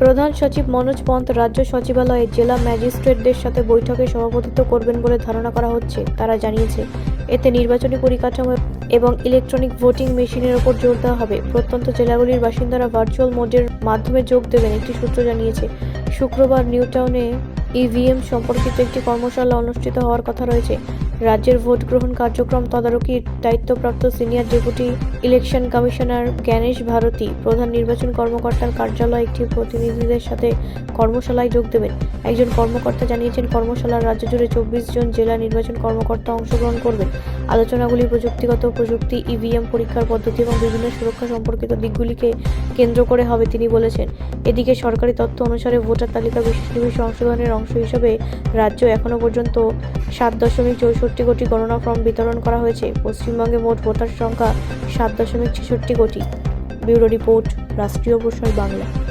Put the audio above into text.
প্রধান সচিব মনোজ পন্ত রাজ্য সচিবালয়ে জেলা ম্যাজিস্ট্রেটদের সাথে বৈঠকে সভাপতিত্ব করবেন বলে ধারণা করা হচ্ছে, তারা জানিয়েছে। এতে নির্বাচনী পরিকাঠামো এবং ইলেকট্রনিক ভোটিং মেশিনের ওপর জোর দেওয়া হবে। প্রত্যন্ত জেলাগুলির বাসিন্দারা ভার্চুয়াল মোডের মাধ্যমে যোগ দেবেন একটি সূত্র জানিয়েছে। শুক্রবার নিউ টাউনে ইভিএম সম্পর্কিত একটি কর্মশালা অনুষ্ঠিত হওয়ার কথা রয়েছে। রাজ্যের ভোট গ্রহণ কার্যক্রম তদারকির দায়িত্বপ্রাপ্ত senior deputy election commissioner Gyanesh Bharati প্রধান নির্বাচন কর্মকর্তার কার্যালয়ে একটি প্রতিনিধিদের সাথে কর্মশালায় যোগ দেবেন। একজন কর্মকর্তা জানিয়েছেন, কর্মশালার রাজ্য জুড়ে চব্বিশ জন জেলা নির্বাচন কর্মকর্তা অংশগ্রহণ করবেন। আলোচনাগুলি প্রযুক্তিগত প্রযুক্তি, ইভিএম পরীক্ষার পদ্ধতি এবং বিভিন্ন সুরক্ষা সম্পর্কিত দিকগুলিকে কেন্দ্র করে হবে, তিনি বলেছেন। এদিকে সরকারি তথ্য অনুসারে ভোটার তালিকা বিশেষ সংশোধনের অংশ হিসেবে রাজ্য এখনও পর্যন্ত সাত দশমিক চৌষট্টি কোটি গণনা ফর্ম বিতরণ করা হয়েছে। পশ্চিমবঙ্গে মোট ভোটার সংখ্যা সাত দশমিক ছেষট্টি কোটি। ব্যুরো রিপোর্ট, রাষ্ট্রীয় প্রসার বাংলা।